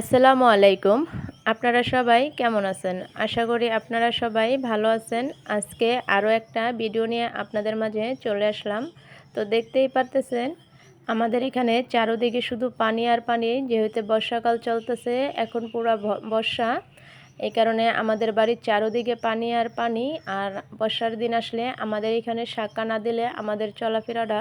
আসসালামু আলাইকুম। আপনারা সবাই কেমন আছেন? আশা করি আপনারা সবাই ভালো আছেন। আজকে আরও একটা ভিডিও নিয়ে আপনাদের মাঝে চলে আসলাম। তো দেখতেই পারতেছেন, আমাদের এখানে চারোদিকে শুধু পানি আর পানি, যেহেতু বর্ষাকাল চলতেছে, এখন পুরো বর্ষা। এই কারণে আমাদের বাড়ির চারোদিকে পানি আর পানি, আর বর্ষার দিন আসলে আমাদের এখানে শাঁকা না দিলে আমাদের চলাফেরাটা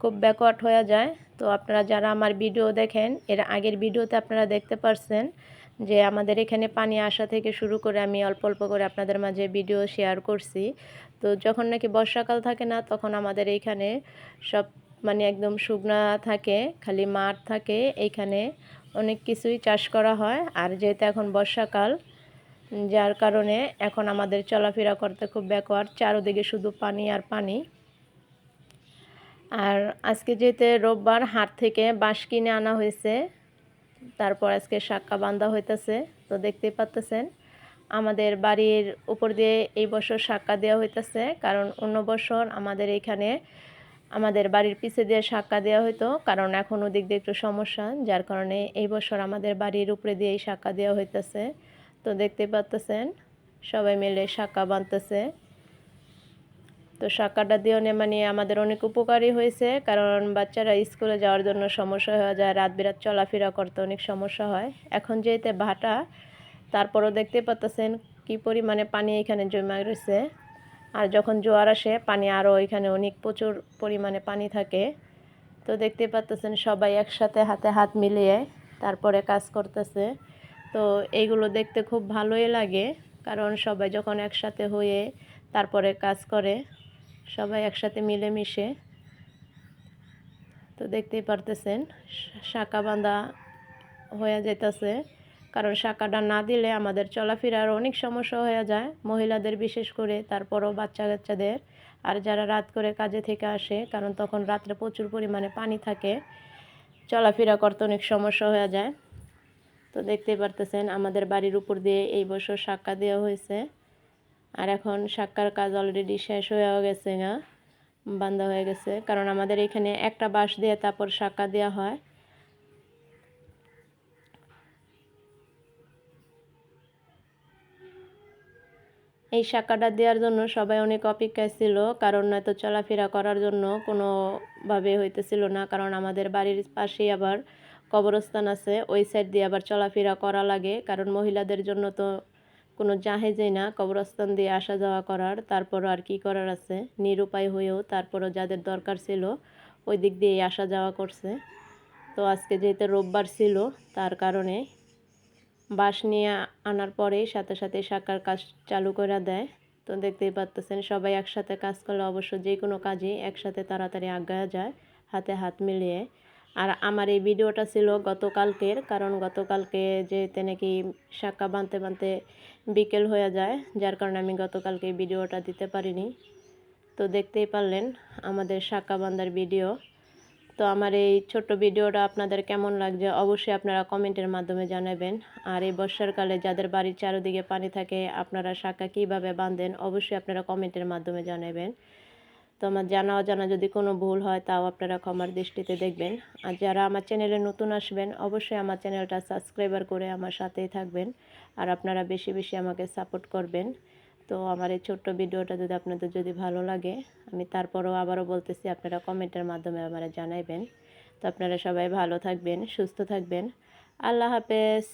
খুব ব্যাকওয়ার্ড হয়ে যায়। তো আপনারা যারা আমার ভিডিও দেখেন, এর আগের ভিডিওতে আপনারা দেখতে পারছেন যে আমাদের এখানে পানি আসা থেকে শুরু করে আমি অল্প অল্প করে আপনাদের মাঝে ভিডিও শেয়ার করছি। তো যখন নাকি বর্ষাকাল থাকে না, তখন আমাদের এইখানে সব মানে একদম শুকনা থাকে, খালি মাঠ থাকে। এইখানে অনেক কিছুই চাষ করা হয়। আর যেহেতু এখন বর্ষাকাল, যার কারণে এখন আমাদের চলাফেরা করতে খুব ব্যাকওয়ার্ড। চারোদিকে শুধু পানি আর পানি। আর আজকে যেতে রোববার, হাট থেকে বাঁশ কিনে আনা হয়েছে, তারপর আজকে শাক্কা বান্ধা হইতেছে, তো দেখতেই পাচ্তেছেন আমাদের বাড়ির উপর দিয়ে এই বছর শাক্কা দেওয়া হইতেছে, কারণ অন্য বছর আমাদের এখানে আমাদের বাড়ির পিছে দিয়ে শাক্কা দেওয়া হতো কারণ এখন ওদিক দিয়ে একটু সমস্যা, যার কারণে এই বছর আমাদের বাড়ির উপরে দিয়ে এই শাক্কা দেওয়া হইতেছে। তো দেখতেই পাচ্তেছেন সবাই মিলে শাক্কা বাঁধতেছে। তো শাকাটা দিয়ে মানে আমাদের অনেক উপকারী হয়েছে, কারণ বাচ্চারা স্কুলে যাওয়ার জন্য সমস্যা হয়ে যায়, রাত বিরাত চলাফেরা করতে অনেক সমস্যা হয়। এখন যেতে ভাটা, তারপরও দেখতে পাচ্ছেন কি পরিমাণে পানি এখানে জমা রয়েছে। আর যখন জোয়ার আসে, পানি আরও এখানে অনেক প্রচুর পরিমাণে পানি থাকে। তো দেখতে পাচ্ছেন সবাই একসাথে হাতে হাত মিলিয়ে তারপরে কাজ করতেছে। তো এইগুলো দেখতে খুব ভালোই লাগে, কারণ সবাই যখন একসাথে হয়ে তারপরে কাজ করে সবাই একসাথে মিলেমিশে। তো দেখতেই পারতেছেন শাঁকা বাঁধা হয়ে যেতেছে কারণ শাঁকাটা না দিলে আমাদের চলাফেরার অনেক সমস্যা হয়ে যায়, মহিলাদের বিশেষ করে, তারপরও বাচ্চা কাচ্চাদের আর যারা রাত করে কাজে থেকে আসে, কারণ তখন রাত্রে প্রচুর পরিমাণে পানি থাকে, চলাফেরা করতে অনেক সমস্যা হয়ে যায়। তো দেখতেই পারতেছেন, আমাদের বাড়ির উপর দিয়ে এই বছর শাক্কা দেওয়া হয়েছে। আর এখন সাক্ষার কাজ অলরেডি শেষ হয়ে গেছে গা, বান্ধা হয়ে গেছে। কারণ আমাদের এখানে একটা বাঁশ দিয়ে তারপর সাক্ষা দেওয়া হয়। এই শাখাটা দেওয়ার জন্য সবাই অনেক অপেক্ষায় ছিল, কারণ নয়তো চলাফেরা করার জন্য কোনোভাবে হইতেছিল না। কারণ আমাদের বাড়ির পাশেই আবার কবরস্থান আছে, ওই সাইড দিয়ে আবার চলাফেরা করা লাগে। কারণ মহিলাদের জন্য তো কোনো জাহেজই না কবরস্থান দিয়ে আসা যাওয়া করার তারপর আর কি করার আছে? নিরুপায় হয়েও তারপরও যাদের দরকার ছিল, ওই দিক দিয়েই আসা যাওয়া করছে। তো আজকে যেহেতু রোববার ছিল, তার কারণে বাঁশ নিয়ে আনার পরেই সাথে সাথে শাকার কাজ চালু করে দেয়। তো দেখতেই পারতেছেন সবাই একসাথে কাজ করলে অবশ্য যে কোনো কাজই একসাথে তাড়াতাড়ি আগায়া যায়, হাতে হাত মিলিয়ে। আর আমার এই ভিডিওটা ছিল গতকালকের, কারণ গতকালকে যেতে নাকি শাক্কা বানতে বানতে বিকেল হয়ে যায়, যার কারণে আমি গতকালকে ভিডিওটা দিতে পারিনি। তো দেখতেই পারলেন আমাদের শাক্কা বান্দার ভিডিও। তো আমার এই ছোট্ট ভিডিওটা আপনাদের কেমন লাগছে অবশ্যই আপনারা কমেন্টের মাধ্যমে জানাবেন। আর এই বর্ষার কালে যাদের বাড়ির চারিদিকে পানি থাকে, আপনারা শাখা কীভাবে বাঁধেন অবশ্যই আপনারা কমেন্টের মাধ্যমে জানাবেন। তো আমার জানা অজানা যদি কোনো ভুল হয়, তাও আপনারা ক্ষমার দৃষ্টিতে দেখবেন। আর যারা আমার চ্যানেলে নতুন আসবেন, অবশ্যই আমার চ্যানেলটা সাবস্ক্রাইবার করে আমার সাথেই থাকবেন। আর আপনারা বেশি বেশি আমাকে সাপোর্ট করবেন। তো আমার এই ছোট্ট ভিডিওটা যদি আপনাদের যদি ভালো লাগে, আমি তারপরও আবারও বলতেছি, আপনারা কমেন্টের মাধ্যমে আমার জানাইবেন। তো আপনারা সবাই ভালো থাকবেন, সুস্থ থাকবেন। আল্লাহ হাফেজ।